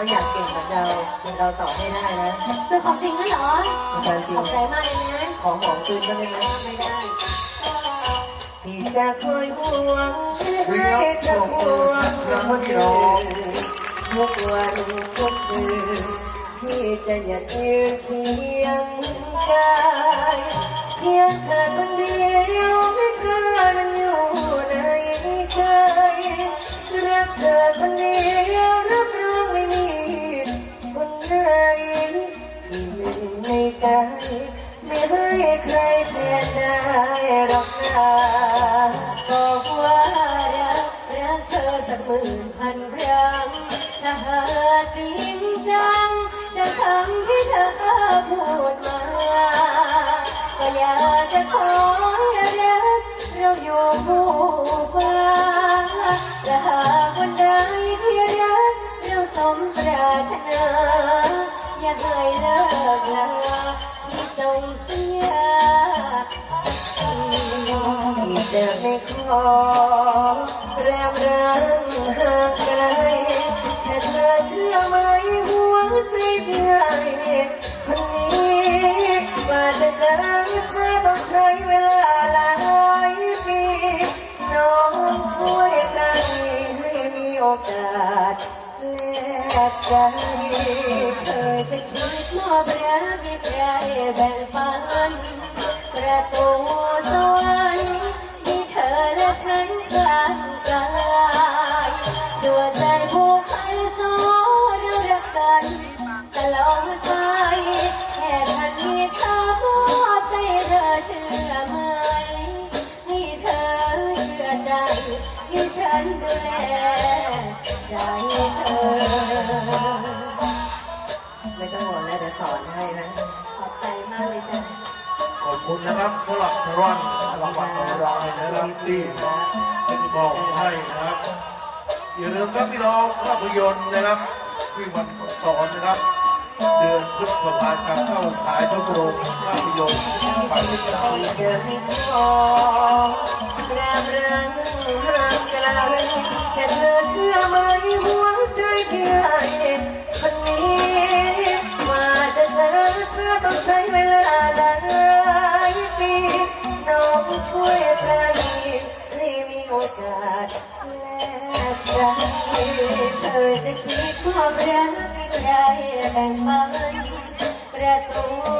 ว่าอยากเก่งเหมือนเราเดี๋ยวเราสอนให้ได้นะเป็นความจริงนั่นเหรอเป็นความจริขงอบใจมากเลยนะ ของหอมคืนก็ได้ไหมไม่ได้ พี่จะคอยห่วงให้จะห่วงคนเดียวทุกวันทุกคืนพี่จะอยากยืนเคียงกายเพียงเธอคนเดียวไม่ จริงจังดังคำที่เธอพูดมา ก็อยากจะขอรักเราอยู่คู่ฟ้าและหากวันใดที่รักเราสมปรารถนา อย่าให้เลิกลาที่จงเสียที่จะไม่ขอแรงรัง ให้คนนี้กว่าจะเจอเธอต้องใช้เวลาหลายปีน้องช่วยกันให้มีโอกาสแลกใจเธอจะคิดมอบรักให้ใครแบ่งปันประตูสวรรค์ที่เธอและฉันกลางกายดวงใจผูกพันสองเรารักกันตลอดไป ที่ฉันดูแลใจเธอ ไม่ต้องห่วงนะเดี๋ยวสอนให้นะ ขอบใจมากเลยจ้ะขอบคุณนะครับสำหรับรางวัลรางวัลของเรานะครับที่มอบให้นะครับอย่าลืมครับพี่น้องภาพยนตร์นะครับที่มันสอนนะครับ เดือนพฤษภาคมเข้าฉายทุกโรงภาพยนตร์ฝากติดตามที่จะไม่ขอแรงรังห่างไกล แต่เธอเชื่อไหมหัวใจพี่ให้คนนี้ว่าจะเจอเธอต้องใช้เวลาหลายปีน้องช่วยกันให้มีโอกาสแลกใจเธอจะคิดความรักให้ใครแบ่งปันประตู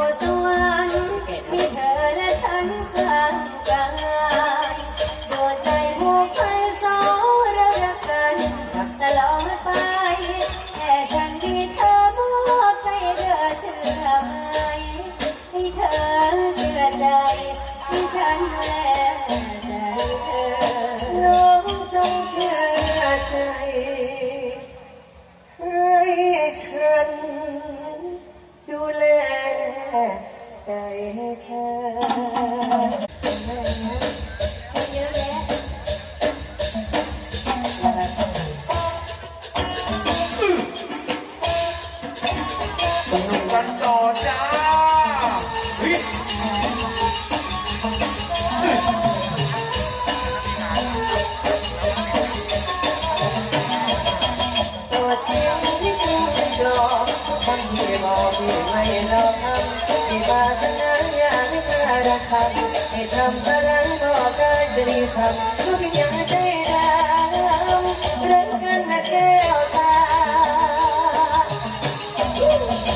ธอรักกันให้ทำอะไรบอกได้จะรีทำทุกอย่างใจดำรักกันนะแก้วตา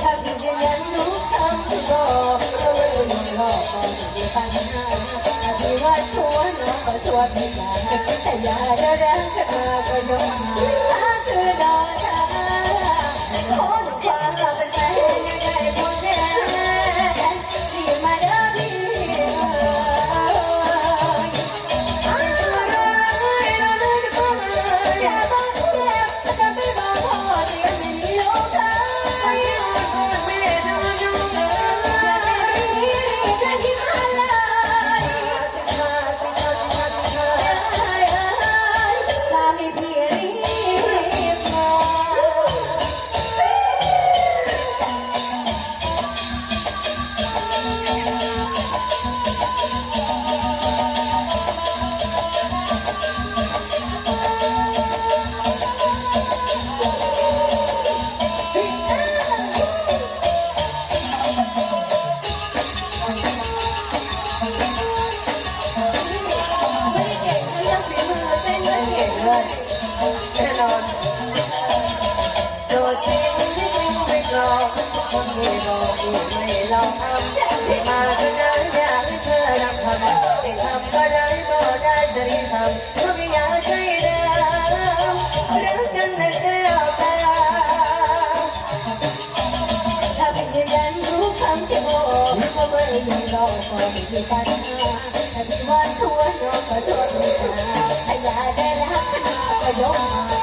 ถ้าพี่จะยังรู้คำที่บอกเราไม่ต้องรอก่อนที่ปัญหาพี่ว่าชัวน้องก็ชัวร์พี่มาแต่อยาได้รักกันมาก็ยกมาคือดอกชาขอหนูควา บอกอีกไม่ลองทำที่มาเสนออยากให้เธอรับทำไม่ทำก็ได้ก็ได้จะรีบทำก็ไม่อยากให้เดิมรักกันแต่แก้วตาถ้าเป็นยืนยันรู้คำที่บอกว่าไม่ยังรอก็ไม่มีปัญหาถ้าเป็นวันชวนก็ชวนไม่มาถ้าอยากได้รักก็ยกมา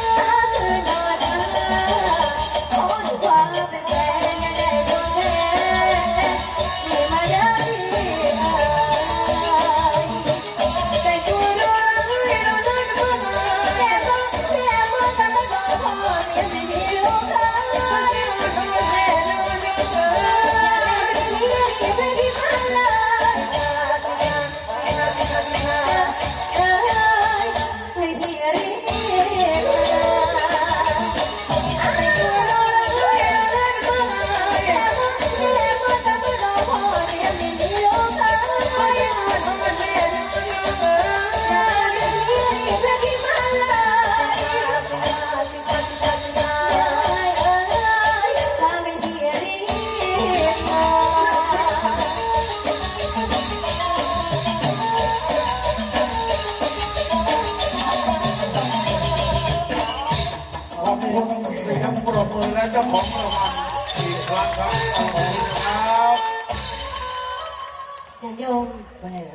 และเจ้าของรางวัลอีกครั้งครับขอบคุณครับโยมแม่